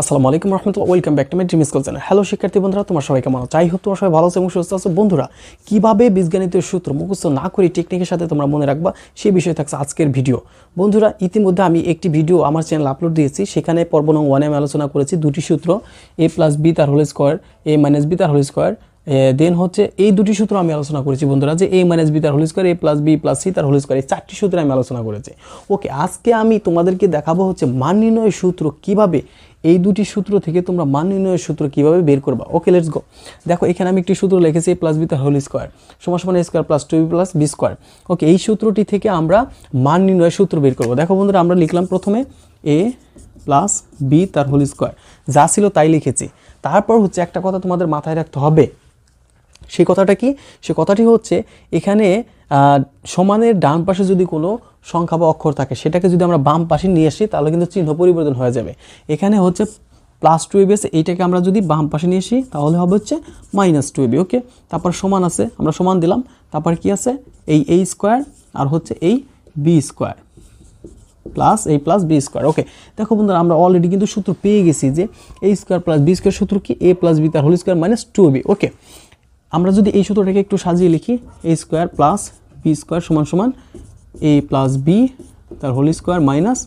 আসসালামু আলাইকুম রহমতুল্লাহ। Welcome back to my dream school channel hello শিক্ষার্থী বন্ধুরা, তোমার সবাই কেমন? চাই হোক, তোমার সবাই ভালো আছে এবং সুস্থ আছো। বন্ধুরা, কীভাবে বীজগণিতের সূত্র মুখস্থ না করে টেকনিকের সাথে তোমরা মনে রাখবা সেই বিষয়ে থাকছে আজকের ভিডিও বন্ধুরা, ইতিমধ্যে আমি একটি ভিডিও আমার চ্যানেল আপলোড দিয়েছি। সেখানে পর্ব নং ওয়ানে আমি আলোচনা করেছি দুটি সূত্র এ প্লাস বি তার whole square A minus B তার হোল স্কোয়ার দেন হচ্ছে এই দুটি সূত্র আমি আলোচনা করেছি, বন্ধুরা, যে এ মাইনাস বি তার whole square A plus B plus C তার হোল স্কোয়ার এই চারটি সূত্র আমি আলোচনা করেছি। ওকে আজকে আমি তোমাদেরকে দেখাবো হচ্ছে মান নির্ণয়ের সূত্র কীভাবে, এই দুটি সূত্র থেকে তোমরা মান নির্ণয়ের সূত্র কীভাবে বের করবা। ওকে লেটস গো দেখো, এখানে আমি একটি সূত্র লিখেছি এ প্লাস বি তার হোল স্কোয়ার সমান সমান square plus two B plus B square okay এই সূত্রটি থেকে আমরা মান নির্ণয়ের সূত্র বের করব। দেখো, বন্ধুরা, আমরা লিখলাম প্রথমে এ প্লাস বি তার হোল স্কোয়ার যা ছিল তাই লিখেছি। তারপর হচ্ছে একটা কথা তোমাদের মাথায় রাখতে হবে সেই কথাটা কি? সে কথাটি হচ্ছে, এখানে সমানের ডান পাশে যদি কোনো সংখ্যা বা অক্ষর থাকে, সেটাকে যদি আমরা বাম পাশে নিয়ে আসি, তাহলে কিন্তু চিহ্ন পরিবর্তন হয়ে যাবে। এখানে হচ্ছে প্লাস টু এবি আছে এইটাকে আমরা যদি বাম পাশে নিয়ে আসি, তাহলে হবে হচ্ছে মাইনাস টু এবি ওকে তারপর সমান আছে, আমরা সমান দিলাম, তারপর কি আছে? এই এই স্কোয়ার আর হচ্ছে এই বি স্কোয়ার প্লাস এই প্লাস বি স্কোয়ার ওকে দেখো বন্ধুরা, আমরা অলরেডি কিন্তু সূত্র পেয়ে গেছি যে এই স্কোয়ার প্লাস বি স্কোয়ার সূত্র কি? এ প্লাস বি তার whole square minus two B okay আমরা যদি এই সূত্রটাকে একটু সাজিয়ে লিখি A square plus B square সমান সমান এ প্লাস বি তার whole square minus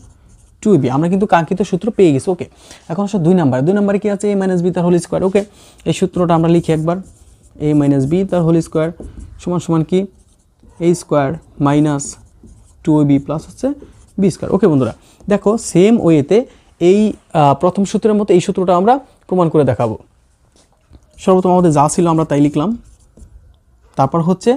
two B আমরা কিন্তু কাঙ্ক্ষিত সূত্র পেয়ে গেছি ওকে এখন আসলে দুই নাম্বার দুই নাম্বারে কী আছে? এ মাইনাস বি তার হোল স্কোয়ার ওকে এই সূত্রটা আমরা লিখি একবার। এ মাইনাস বি তার হোল স্কোয়ার সমান সমান কি? A square minus two B plus হচ্ছে বি স্কোয়ার ওকে বন্ধুরা, দেখো সেম ওয়েতে এই প্রথম সূত্রের মতো এই সূত্রটা আমরা প্রমাণ করে দেখাবো। সর্বপ্রথম আমাদের যা ছিল আমরা তাই লিখলাম। তারপর হচ্ছে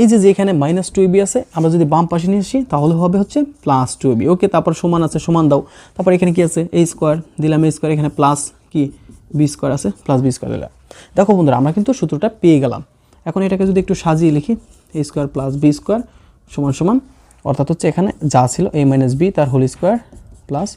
এই যে যেখানে মাইনাস টু বি আছে, আমরা যদি বাম পাশে নিয়ে আসি, তাহলে হবে হচ্ছে প্লাস টু বি ওকে তারপর সমান আছে, সমান দাও। তারপর এখানে কি আছে? এই স্কোয়ার দিলাম এই স্কোয়ার এখানে প্লাস কি? বি স্কোয়ার আছে প্লাস বি স্কোয়ার দিলাম দেখো বন্ধুরা, আমরা কিন্তু সূত্রটা পেয়ে গেলাম। এখন এটাকে যদি একটু সাজিয়ে লিখি A square plus B square সমান সমান, অর্থাৎ হচ্ছে এখানে যা ছিল এ মাইনাস বি তার whole square plus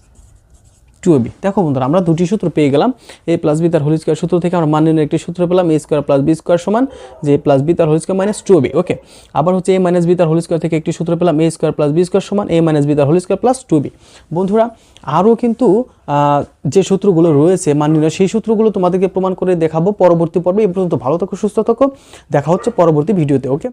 two B. দেখো বন্ধুরা, আমরা দুটি সূত্র পেয়ে গেলাম। এ প্লাস বি তার হোল স্কোয়ার সূত্র থেকে আমরা মান নির্ণয়ের একটি সূত্র পেলাম। A square plus B square সমান যে প্লাস বি তার whole square minus two B okay আবার হচ্ছে এ মাইনাস বি তার হোল স্কোয়ার থেকে একটি সূত্র পেলাম। A square plus B square সমান এ মাইনাস বি তার whole square plus two B বন্ধুরা, আরও কিন্তু যে সূত্রগুলো রয়েছে মান নির্ণয়, সেই সূত্রগুলো তোমাদেরকে প্রমাণ করে দেখাবো পরবর্তী পর্বে। এই পর্যন্ত ভালো থাকো, সুস্থ থাকো। দেখা হচ্ছে পরবর্তী ভিডিওতে ওকে